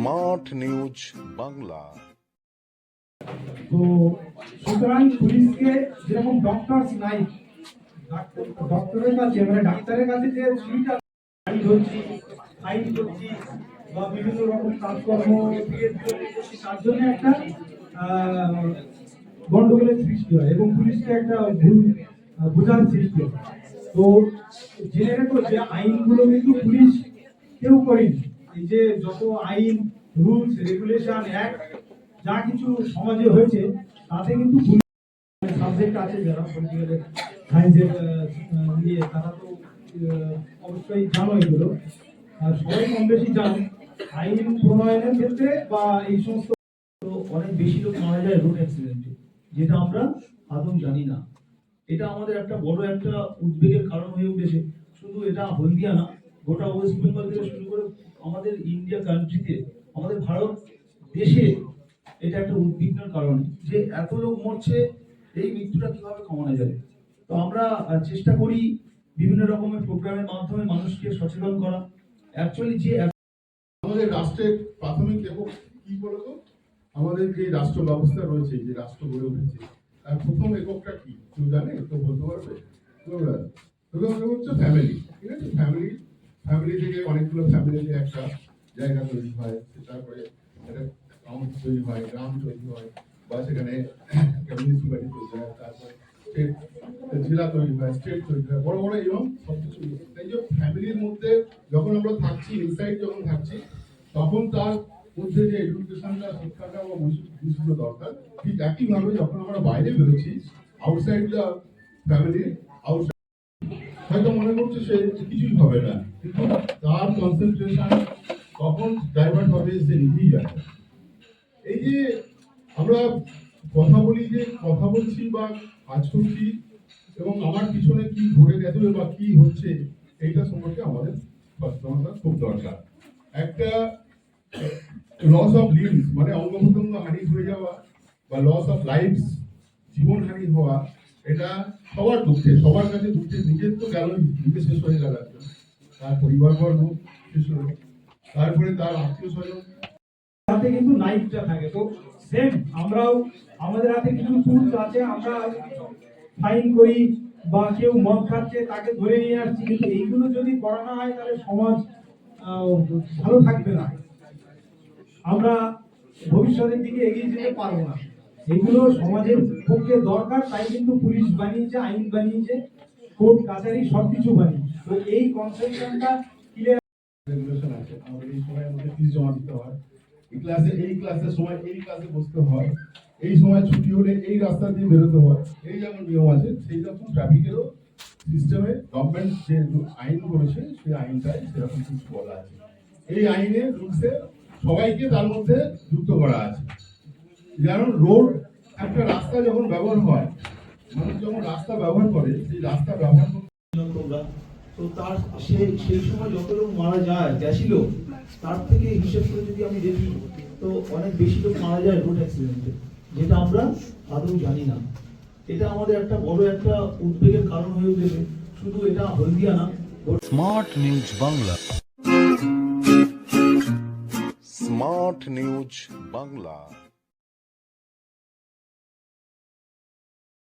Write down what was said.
Smart news Bangla. তো সুতরাং পুলিশকে যেরকম ডক্টরস নাই ডক্টরের কাছে মানে ডাক্তারের কাছে যে সুবিধা ধরছি ফাইন করছি বা বিভিন্ন রকম কাজকর্ম তার জন্য একটা গন্ডগোলের সৃষ্টি হয় এবং পুলিশকে একটা ভুল বোঝার সৃষ্টি হয়। তো জেনে রেখো যে আইনগুলো কিন্তু পুলিশ কেউ করেনি। এই যে যত আইন, রুলস রেগুলেশন অ্যাক্ট যা কিছু সমাজে হয়েছে, তাতে কিন্তু সাবজেক্ট আছে যারা পলিটিক্যাল সায়েন্সের নিয়ে তারা তো অবশ্যই জানো এগুলো। আর সবাই কম বেশি জানো। আইন প্রণয়নের ক্ষেত্রে বা এই সমস্ত অনেক বেশি লোক মারা যায় রোড অ্যাক্সিডেন্টে যেটা আমরা আদৌ জানি না। এটা আমাদের একটা বড় একটা উদ্বেগের কারণ হয়ে উঠেছে। শুধু এটা হলদিয়া না, গোটা ওয়েস্ট বেঙ্গল থেকে শুরু করে আমাদের ইন্ডিয়া কান্ট্রিতে আমাদের ভারত দেশে এটা একটা উদ্বিগ্ন কারণ যে এত লোক মরছে, এই মৃত্যুটা কীভাবে কমানো যাবে তো আমরা চেষ্টা করি বিভিন্ন রকমের প্রোগ্রামের মাধ্যমে মানুষকে সচেতন করা। অ্যাকচুয়ালি যে আমাদের রাষ্ট্রের প্রাথমিক একক কি বলতো? আমাদের যে রাষ্ট্র ব্যবস্থা রয়েছে, যে রাষ্ট্র গড়ে উঠেছে, তার প্রথম এককটা কি? কেউ জানে? কেউ বলতে পারবে? হচ্ছে ফ্যামিলি ঠিক আছে? ফ্যামিলি ফ্যামিলি থেকে অনেকগুলো ফ্যামিলিতে একটা জায়গা তৈরি হয়, তারপরে একটা তৈরি হয়, গ্রাম তৈরি হয়, বা সেখানে মিউনিসিপ্যালিটি তৈরি হয়, তারপরে স্টেট জেলা তৈরি হয় স্টেট তৈরি হয়, বড় বড় এরকম সব কিছু এই যে ফ্যামিলির মধ্যে যখন আমরা থাকছি ইনসাইড যখন থাকছি, তখন তার মধ্যে যে এডুকেশনটা শিক্ষাটা বা বিষয়গুলো দরকার। ঠিক একইভাবে যখন আমরা বাইরে বেরোচ্ছি আউটসাইড দ্য ফ্যামিলি আউটসাইড হয়তো মনে করছে সে কিছুই হবে না। কিন্তু তার কনসেন্ট্রেশন কখন ডাইভার্ট হবে, সে নিজেই জানে। এই যে আমরা কথা বলি যে, কথা বলছি বা কাজ করছি, এবং আমার পিছনে কি ঘুরে গেছে বা কি হচ্ছে, এইটা সম্পর্কে আমাদের সচেতনতা খুব দরকার। একটা লস অফ লিভস মানে অঙ্গ প্রত্যঙ্গ হানি হয়ে যাওয়া বা লস অফ লাইফস জীবন হানি হওয়া এটা সবার দুঃখে, সবার কাছে দুঃখে, নিজের তো গেল নিজে শেষ হয়ে গেল তার পরিবার বর্গ শেষ হলো। তারপরে তার আত্মীয় স্বজন। হাতে কিন্তু নাইফটা থাকে। তো সেম আমরাও, আমাদের হাতে কিছু টুলস আছে, আমরা ফাইন করি বা কেউ মদ খাচ্ছে, তাকে ধরে নিয়ে আসছি। কিন্তু এইগুলো যদি করা হয়, তাহলে সমাজ ভালো থাকবে না। আমরা ভবিষ্যতের দিকে এগিয়ে যেতে পারব না। এগুলো সমাজের পক্ষে দরকার, তাই কিন্তু পুলিশ বানিয়েছে, আইন বানিয়েছে, কোর্ট, কাছারি সবকিছু বানিয়েছে। তো এই কনসেপশনটা ক্লিয়ার রেগুলেশন আছে। আমাদের এই সময়ের মধ্যে ফিস জমা দিতে হয়। এই ক্লাসে এই ক্লাসের সময় এই ক্লাসে বসতে হয়। এই সময় ছুটি হলে এই রাস্তা দিয়ে বেরোতে হয়। এই যেমন নিয়ম আছে, সেই রকম ট্রাফিকেরও সিস্টেমে গভর্নমেন্ট যে আইন করেছে, সেই আইনটাই সেরকম কিছু বলা আছে। এই আইনে রুলসে সবাইকে তার মধ্যে যুক্ত করা আছে। যেমন রোড একটা রাস্তা যখন ব্যবহার হয় মানুষ যখন রাস্তা ব্যবহার করে সেই রাস্তা ব্যবহার তোমরা। তো তার সে সেই সময় যত লোক মারা যায় গেছিল তার থেকে হিসেব করে যদি আমি দেখি তো অনেক বেশি লোক মারা যায় রোড অ্যাক্সিডেন্টে যেটা আমরা আদৌ জানি না। এটা আমাদের একটা বড় একটা উদ্বেগের কারণ হয়ে উঠেছে। শুধু এটা হলদিয়া না smart news Bangla. Smart news Bangla.